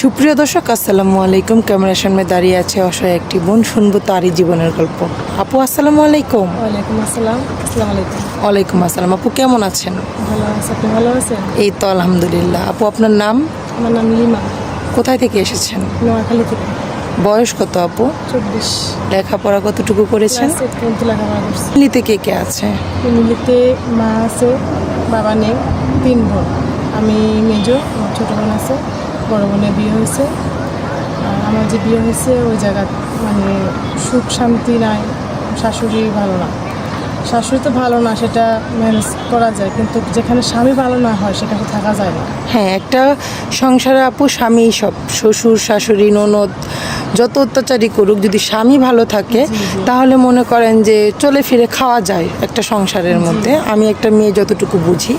সুপ্রিয় দর্শক আসসালামু আলাইকুম। ক্যামেরার সামনে দাঁড়িয়ে আছে অসহায় একটি বোন শুনব তারই জীবনের গল্প। আপু আসসালামু আলাইকুম। ওয়ালাইকুম আসসালাম। আসসালামু আলাইকুম। ওয়ালাইকুম আসসালাম। আপু কেমন আছেন? ভালো আছে। আপনি ভালো আছেন? এই তো আলহামদুলিল্লাহ। আপু আপনার নাম? আমার নাম লিমা। কোথায় থেকে এসেছেন? নোয়াখালী থেকে। বয়স কত আপু? চব্বিশ। লেখাপড়া কতটুকু করেছেন? ফ্যামিলিতে কে কে আছে? ফ্যামিলিতে মা আছে বাবা নেই তিন বোন। আমি মেজো আমার ছোটো বোন আছে। বড় বোনের বিয়ে হয়েছে। আমার যে বিয়ে হয়েছে, ওই জায়গা মানে সুখ শান্তি নাই, শাশুড়ি ভালো না। শাশুড়ি তো ভালো না, সেটা ম্যানেজ করা যায়, কিন্তু যেখানে স্বামী ভালো না হয়, সেখানে থাকা যায় না। হ্যাঁ একটা সংসারে আপু স্বামী সব, শ্বশুর, শাশুড়ি, ননদ যত অত্যাচারই করুক যদি স্বামী ভালো থাকে তাহলে মনে করেন যে চলে ফিরে খাওয়া যায় একটা সংসারের মধ্যে। আমি একটা মেয়ে যতটুকু বুঝি।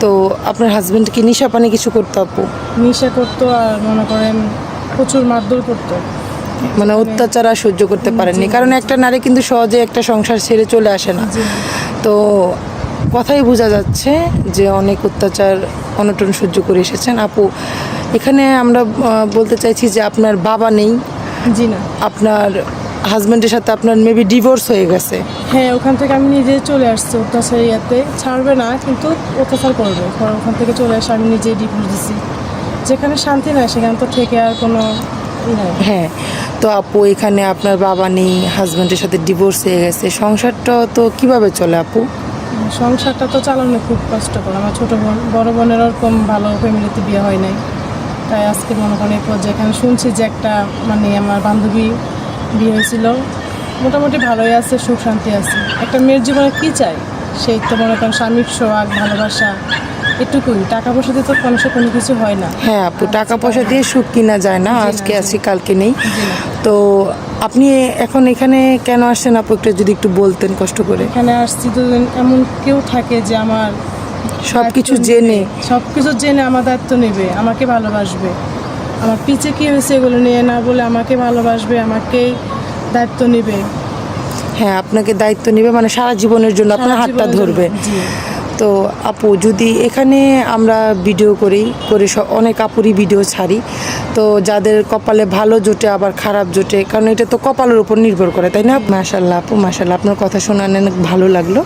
তো আপনার হাজবেন্ড কি নিশা পানি কিছু করতো আপু? নেশা করতো আর মনে করেন প্রচুর মারধর করতো। মানে অত্যাচার আর সহ্য করতে পারেননি। কারণ একটা নারী কিন্তু সহজে একটা সংসার ছেড়ে চলে আসে না। তো কথাই বোঝা যাচ্ছে যে অনেক অত্যাচার অনটন সহ্য করে এসেছেন। আপু এখানে আমরা বলতে চাইছি যে আপনার বাবা নেই। জি না। আপনার হাজব্যান্ডের সাথে আপনার মেবি ডিভোর্স হয়ে গেছে। হ্যাঁ ওখান থেকে আমি নিজে চলে আসছি অত্যাচার ইয়াতে ছাড়বে না কিন্তু অত্যাচার করবে। কারণ ওখান থেকে চলে আসে আমি নিজে ডিভোর্স দিছি। যেখানে শান্তি নাই সেখানে তো থেকে আর কোনো হ্যাঁ তো আপু এখানে আপনার বাবা নেই হাজব্যান্ডের সাথে ডিভোর্স হয়ে গেছে। সংসারটা তো কীভাবে চলে আপু? সংসারটা তো চালানো খুব কষ্টকর। আমার ছোটো বোন বড় বোনের ওরকম ভালো ফ্যামিলিতে বিয়ে হয় নাই। তাই আজকে মনে করেন এরপর যেখানে শুনছি যে একটা মানে আমার বান্ধবী বিয়ে হয়েছিল। মোটামুটি ভালোই আছে সুখ শান্তি আছে। একটা মেয়ের জীবনে কী চাই? সেই তো মনে করেন স্বামীর সোহাগ ভালোবাসা এটুকুই। টাকা পয়সা দিয়ে তো মানুষের কোনো কিছু হয় না। হ্যাঁ আপু টাকা পয়সা দিয়ে সুখ কিনা যায় না আজকে আছি কালকে নেই। তো আপনি এখন এখানে কেন আসছেন আপু একটু যদি একটু বলতেন কষ্ট করে? এখানে আসছি তো এমন কেউ থাকে যে আমার সব কিছু জেনে। সব কিছু জেনে আমার দায়িত্ব নেবে আমাকে ভালোবাসবে। আমার পিছে কী হয়েছে এগুলো নিয়ে না বলে আমাকে ভালোবাসবে আমাকে দায়িত্ব নেবে। হ্যাঁ আপনাকে দায়িত্ব নেবে মানে সারা জীবনের জন্য আপনার হাতটা ধরবে। তো আপু, যদি এখানে আমরা ভিডিও করি, করে সব অনেক আপুরই ভিডিও ছাড়ি, তো যাদের কপালে ভালো জোটে, আবার খারাপ জোটে, কারণ এটা তো কপালের উপর নির্ভর করে, তাই না? মাশাল্লাহ আপু মাশাল্লাহ আপনার কথা শোনা অনেক ভালো লাগল।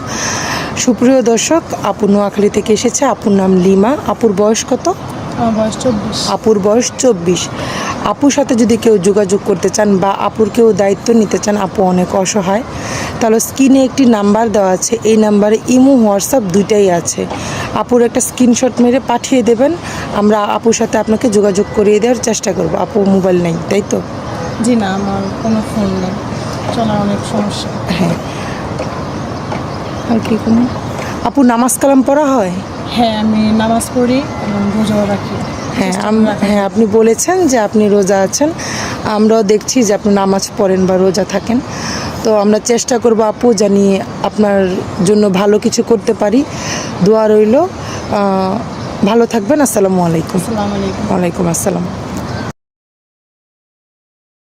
সুপ্রিয় দর্শক, আপু নোয়াখালী থেকে এসেছে, আপুর নাম লিমা। আপুর বয়স কত? আপুর বয়স চব্বিশ। আপুর সাথে যদি কেউ যোগাযোগ করতে চান বা আপুর কেউ দায়িত্ব নিতে চান আপু অনেক অসহায়। তাহলে স্ক্রিনে একটি নাম্বার দেওয়া আছে। এই নাম্বারে ইমো হোয়াটসঅ্যাপ দুইটাই আছে। আপুর একটা স্ক্রিনশট মেরে পাঠিয়ে দেবেন। আমরা আপুর সাথে আপনাকে যোগাযোগ করিয়ে দেওয়ার চেষ্টা করব। আপু মোবাইল নেই তাই তো? জি না আমার কোনো ফোন নেই। চলার অনেক সমস্যা। হ্যাঁ। আর কি কোনো? আপু নামাজ কালাম পড়া হয়? হ্যাঁ আমি নামাজ পড়ি এবং রোজাও রাখি। হ্যাঁ। হ্যাঁ আপনি বলেছেন যে আপনি রোজা আছেন। আমরাও দেখছি যে আপনি নামাজ পড়েন বা রোজা থাকেন। তো আমরা চেষ্টা করব আপু জানি আপনার জন্য ভালো কিছু করতে পারি। দোয়া রইল। ভালো থাকবেন। আসসালামু আলাইকুম। আসসালামু আলাইকুম। ওয়ালাইকুম আসসালাম।